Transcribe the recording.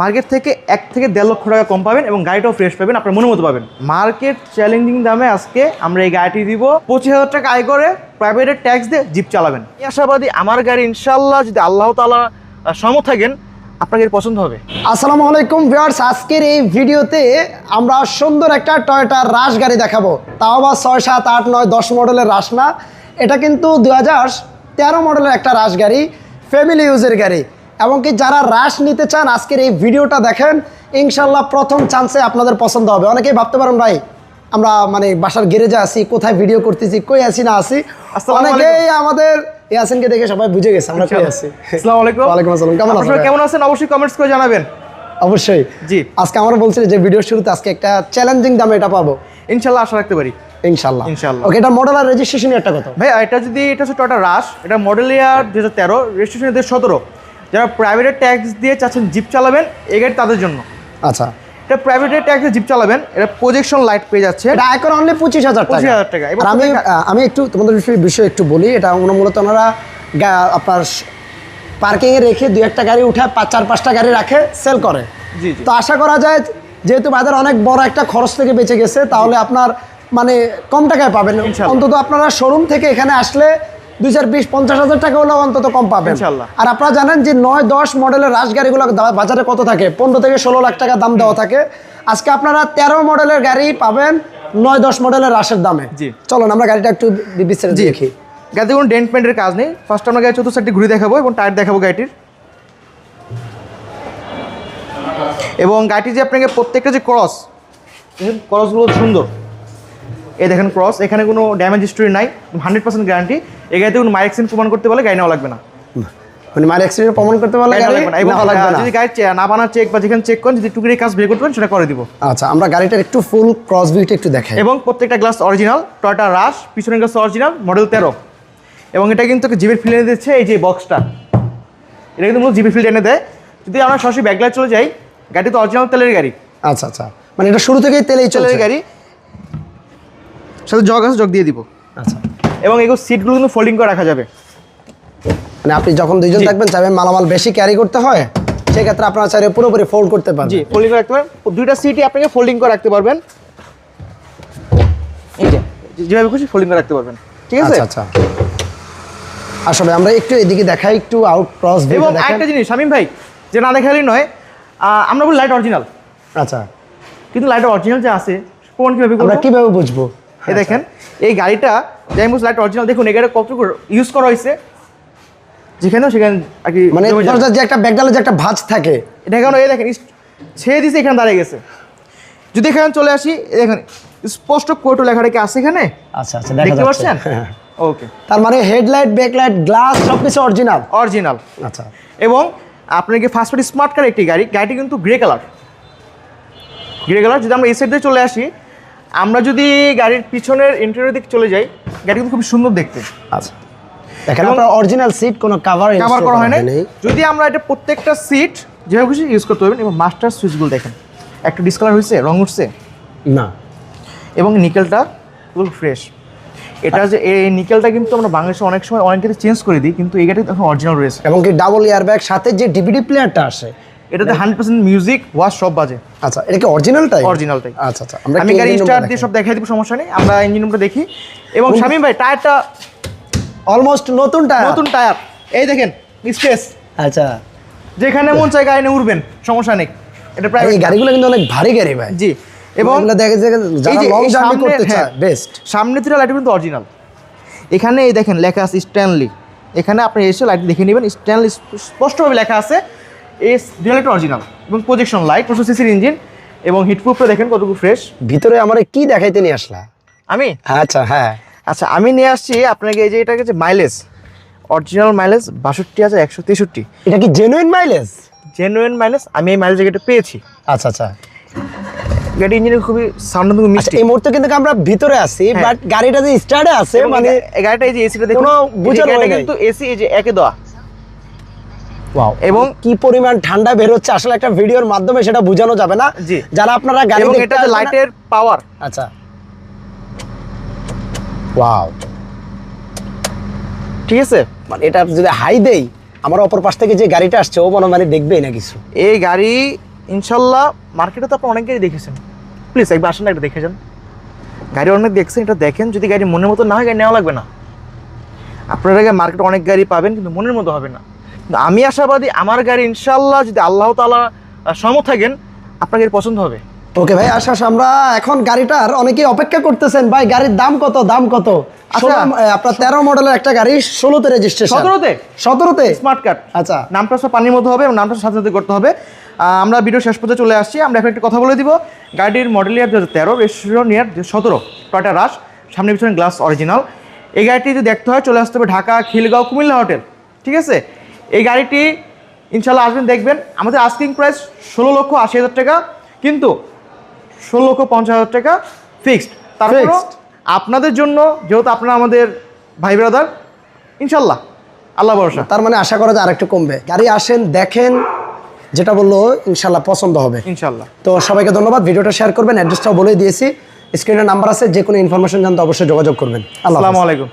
Market থেকে এক থেকে দেড় লক্ষ টাকা কম পাবেন এবং গাড়িটাও ফ্রেশ পাবেন, আপনার মনে মতো পাবেন। মার্কেট চ্যালেঞ্জিং দামে আজকে আমরা এই গাড়িটি দিব। পঁচিশ হাজার টাকা আয় করে প্রাইভেটের ট্যাক্স দিয়ে জিপ চালাবেন। আশাবাদী আমার গাড়ি ইনশাল্লাহ যদি আল্লাহ তালা সম থাকেন আপনার গাড়ি পছন্দ হবে। আসসালামু আলাইকুম ভিউয়ার্স আজকের এই ভিডিওতে আমরা সুন্দর একটা টয়োটা রাশ গাড়ি দেখাবো। তাও আবার ছয় সাত আট নয় দশ মডেলের রাশ না। এটা কিন্তু দু হাজার তেরো মডেলের একটা রাশ গাড়ি ফ্যামিলি ইউজের গাড়ি। এবং কি যারা রাশ নিতে চান আজকের এই ভিডিওটা দেখেন ইনশাল্লাহ প্রথম চান্সে আপনাদের পছন্দ হবে। অনেকেই ভাবতে পারেন ভাই আমরা মানে বাসার গ্যারেজে আছি কোথায় ভিডিও করতেছি কই আসি না আছি? আসসালামু অনেকেই আমাদের ইয়াসিনকে দেখে সবাই বুঝে গেছে আমরা কই আছি? আসসালামু আলাইকুম। ওয়ালাইকুম আসসালাম কেমন আছেন আপনারা কেমন আছেন? অবশ্যই কমেন্টস করে জানাবেন। অবশ্যই। জি। আজকে আমরা বলছি যে ভিডিওর শুরুতে আজকে একটা চ্যালেঞ্জিং দামে এটা পাবো। ইনশাল্লাহ আশা রাখতে পারি। ইনশাল্লাহ ইনশাল্লাহ। ওকে এটা মডেল আর রেজিস্ট্রেশন একটা কথা। ভাই এটা যদি এটা হচ্ছে টয়টা রাশ এটা মডেল ইয়ার দু হাজার তেরো রেজিস্ট্রেশন দু সতেরো। যারা প্রাইভেটের ট্যাক্স দিয়ে চাচ্ছেন জিপ চালাবেন এই গাড়ি তাদের জন্য। আচ্ছা। এটা প্রাইভেটের ট্যাক্সে জিপ চালাবেন এটা প্রজেকশন লাইট পেয়ে যাচ্ছে। এটা আয়কর অনলি পঁচিশ হাজার পঁচিশ হাজার টাকা। আমি আমি একটু তোমাদের বিষয়ে- একটু বলি এটা মূলত ওনারা আপনার পার্কিংয়ে রেখে দু একটা গাড়ি উঠে পাঁচ চার পাঁচটা গাড়ি রাখে সেল করে। তো আশা করা যায় যেহেতু বাজার অনেক বড় একটা খরচ থেকে বেঁচে গেছে তাহলে আপনার মানে কম টাকায় পাবেন। অন্তত আপনারা শোরুম থেকে এখানে আসলে দুই চার বিশ পঞ্চাশ হাজার টাকা হলেও অন্তত কম পাবেন। আর আপনারা জানেন যে নয় দশ মডেলের রাশ গাড়িগুলো বাজারে কত থাকে? পনেরো থেকে ষোলো লাখ টাকা দাম দেওয়া থাকে। আজকে আপনারা তেরো মডেলের গাড়ি পাবেন নয় দশ মডেলের রাশের দামে। জি। চলুন আমরা গাড়িটা একটু বিস্তারিত দেখি। গাড়িতে কোনো ডেন্ট পেন্টের কাজ নেই। ফার্স্ট আমরা গাড়ি চতুর্থ সাইডটি ঘুরে দেখাবো এবং টায়ার দেখাবো গাড়িটির। এবং গাড়িটি যে আপনাকে প্রত্যেকটা যে ক্রস ক্রসগুলো সুন্দর। এই দেখেন ক্রস এখানে কোনো ড্যামেজ হিস্টোরি নাই হান্ড্রেড পার্সেন্ট গ্যারান্টি এই গাড়িতে কোনো মাইক্সিন প্রমাণ করতে পারলে গাড়ি নেওয়া লাগবে না। মানে মার অ্যাক্সিডেন্ট প্রমাণ করতে পারলে গাড়ি লাগবে না। যদি গাড়ি না বানার চেক বা যেখানে চেক করেন যদি টুকরি কাজ বের করতে পারেন সেটা করে দিব। আচ্ছা আমরা গাড়িটার একটু ফুল ক্রস ভিউটা একটু দেখাই। এবং প্রত্যেকটা গ্লাস অরিজিনাল টয়টা রাশ পিছনের গ্লাস অরিজিনাল মডেল তেরো। এবং এটা কিন্তু জিবির ফিল এনে দিচ্ছে এই যে বক্সটা এটা কিন্তু মূলত জিবির ফিল এনে দেয়। যদি আমরা সরাসরি ব্যাকলাইট চলে যাই গাড়ি তো অরিজিনাল তেলের গাড়ি। আচ্ছা আচ্ছা। মানে এটা শুরু থেকেই তেলেই তেলের গাড়ি। সাথে জগ আছে জগ দিয়ে দিব। আচ্ছা। এবং এগুলো সিটগুলো কিন্তু ফোল্ডিং করে রাখা যাবে। মানে আপনি যখন দুইজন। থাকবেন চাইবেন মালামাল বেশি ক্যারি করতে হয় সেক্ষেত্রে আপনারা চাইলে পুরোপুরি ফোল্ড করতে পারবেন। জি ফোল্ডিং করে রাখতে পারবেন। দুইটা সিটই আপনাকে ফোল্ডিং করে রাখতে পারবেন। এই যে যেভাবে খুশি ফোল্ডিং করে রাখতে পারবেন। ঠিক আছে? আচ্ছা আচ্ছা। আসলে আমরা একটু এদিকে দেখাই একটু আউট ক্রস এবং একটা জিনিস শামিম ভাই যে না দেখালেই নয় আমরা বলি লাইট অরিজিনাল আচ্ছা। কিন্তু লাইট অরিজিনাল যে আছে কোন কীভাবে করব? আমরা কীভাবে বুঝব? এই দেখেন এই গাড়িটা জাইমুস লাইট অরিজিনাল দেখুন এই গাড়িটা কতটুকু ইউজ করা হয়েছে? যেখানেও সেখানে আর কি মানে যে একটা ব্যাকডালে যে একটা ভাঁজ থাকে। এটা এখানে এই দেখেন ছেড়ে দিয়েছে এখানে দাঁড়িয়ে গেছে। যদি এখানে চলে আসি এই দেখেন স্পষ্ট কোটো লেখাটা কি আছে এখানে। আচ্ছা আচ্ছা দেখতে পাচ্ছেন? হ্যাঁ। ওকে তার মানে হেডলাইট ব্যাকলাইট গ্লাস সব কিছু অরিজিনাল অরিজিনাল আচ্ছা। এবং আপনার কি ফার্স্ট স্মার্ট কার একটি গাড়ি? গাড়িটি কিন্তু গ্রে কালার গ্রে কালার যদি আমরা এই সাইড দিয়ে চলে আসি আমরা যদি গাড়ির পিছনের ইন্টেরিয়র দিকে চলে যাই গাড়ি কিন্তু খুব সুন্দর দেখতে। আচ্ছা। দেখেন আপনার অরিজিনাল সিট কোনো কাভার কাভার করা হয় নাই। যদি আমরা এটা প্রত্যেকটা সিট যেভাবে খুশি ইউজ করতে পারবেন এবং মাস্টার সুইচগুলো দেখেন। একটা ডিসকালার হয়েছে রং উঠছে? না। এবং নিকেলটা ফুল ফ্রেশ এটা যে এই নিকেলটা কিন্তু আমরা বাংলাদেশে অনেক সময় অনেক কিছু চেঞ্জ করে দিই কিন্তু এই গাড়ি এখন অরিজিনাল রয়েছে। এবং কি ডাবল ইয়ার ব্যাগ সাথে যে ডিভিডি প্লেয়ারটা আসে এটাতে হান্ড্রেড পার্সেন্ট মিউজিক ওয়াশ সব বাজে। আচ্ছা এটা কি অরিজিনালটাই অরিজিনালটাই আচ্ছা আচ্ছা আমরা আমি গাড়ি স্টার্ট দিয়ে সব দেখাই। দিব সমস্যা নেই। আমরা ইঞ্জিন রুমটা দেখি। এবং শামিম ভাই টায়ারটা অলমোস্ট নতুনটা নতুন টায়ার এই দেখেন স্পেস আচ্ছা। যেখানে মন চায় গাড়ি নিয়ে উঠবেন সমস্যা নেই। এটা প্রায় এই গাড়িগুলো কিন্তু অনেক ভারী গাড়ি ভাই। জি এবং এগুলো দেখে যারা লং জার্নি সামনে- করতে চায় হ্যাঁ, বেস্ট সামনে দুটো লাইট কিন্তু অরিজিনাল এখানে এই দেখেন লেখা আছে স্ট্যানলি এখানে আপনি এসে লাইট দেখে নেবেন। স্ট্যানলি স্পষ্টভাবে লেখা আছে এই দুটো অরিজিনাল এবং প্রজেকশন লাইট পঁচিশ সিসির ইঞ্জিন এবং হিটপ্রুফটা দেখেন কতটুকু ফ্রেশ ভিতরে আমার কি দেখাইতে নিয়ে আসলা? আমি? আচ্ছা হ্যাঁ। আচ্ছা আমি নিয়ে আসছি আপনাকে এই যে এটা হচ্ছে মাইলেজ অরিজিনাল মাইলেজ বাষট্টি আছে একশো তেষট্টি। এটা কি জেনুইন মাইলেজ জেনুইন মাইলেজ আমি এই মাইলেজ এটা পেয়েছি। আচ্ছা আচ্ছা। গাড়ি ইঞ্জিনের খুবই সাউন্ড খুবই আচ্ছা মিষ্টি। এই মুহূর্তে কিন্তু আমরা ভিতরে আছি হ্যাঁ। বাট গাড়িটা যে স্টার্টে আছে মানে গাড়িটা এই যে এসিটা দেখুন নাই। কিন্তু এসি এই যে একে দেওয়া। ওয়াও এবং কি পরিমাণ ঠান্ডা বের হচ্ছে আসলে একটা ভিডিওর মাধ্যমে সেটা বোঝানো যাবে না। যারা আপনারা গাড়ি এবং এটা যে লাইটের পাওয়ার আচ্ছা। ওয়াও ঠিক আছে? মানে এটা যদি হাই দেই আমার অপর পাশ থেকে যে গাড়িটা আসছে ও মনে মানে দেখবেই না কিছু। এই গাড়ি ইনশাল্লাহ মার্কেটে তো আপনি অনেক গাড়ি দেখেছেন। প্লিজ একবার আসেন একটা দেখে যান। গাড়ি অনেক দেখছেন এটা দেখেন। যদি গাড়ি মনের মতো না হয় গাড়ি নেওয়া লাগবে না। আপনার আগে মার্কেটে অনেক গাড়ি পাবেন কিন্তু মনের মতো হবে না। আমি আশাবাদী আমার গাড়ি ইনশাল্লাহ যদি আল্লাহ তালা সমত থাকেন আপনাকে পছন্দ হবে। ওকে ভাই আশাস আমরা এখন গাড়িটার অনেকেই অপেক্ষা করতেছেন ভাই গাড়ির দাম কত দাম কত? আচ্ছা। আপনার তেরো মডেলের একটা গাড়ি ষোলোতে রেজিস্ট্রেশন সতেরোতে? সতেরোতে? স্মার্ট কার্ড আচ্ছা। নামটা সব পানির মধ্যে হবে এবং নামটা সাথে সাথে করতে হবে। আমরা ভিডিও শেষ পর্যন্ত চলে আসছি। আমরা এখন একটা কথা বলে দিব। গাড়ির মডেল ইয়ার দু হাজার তেরো রেজিস্ট্রেশন ইয়ার সতেরো টয়টা সামনে পিছনে গ্লাস অরিজিনাল এই গাড়িটি যদি দেখতে হয় চলে আসতে হবে ঢাকা খিলগাঁও কুমিল্লা হোটেল ঠিক আছে? এই গাড়িটি ইনশাল্লাহ আসবেন দেখবেন। আমাদের আস্কিং প্রাইস ষোলো লক্ষ আশি হাজার টাকা কিন্তু ষোলো লক্ষ পঞ্চাশ হাজার টাকা ফিক্সড তারপর আপনাদের জন্য যেহেতু আপনারা আমাদের ভাই ব্রাদার ইনশাল্লাহ আল্লাহ ভরসা। তার মানে আশা করা যায় আরেকটু কমবে। গাড়ি আসেন দেখেন যেটা বলল ইনশাল্লাহ পছন্দ হবে। ইনশাল্লাহ। তো সবাইকে ধন্যবাদ। ভিডিওটা শেয়ার করবেন অ্যাড্রেসটাও বলে দিয়েছি। স্ক্রিনের নাম্বার আছে যে কোনো ইনফরমেশন জানতে অবশ্যই যোগাযোগ করবেন। আসসালামু আলাইকুম।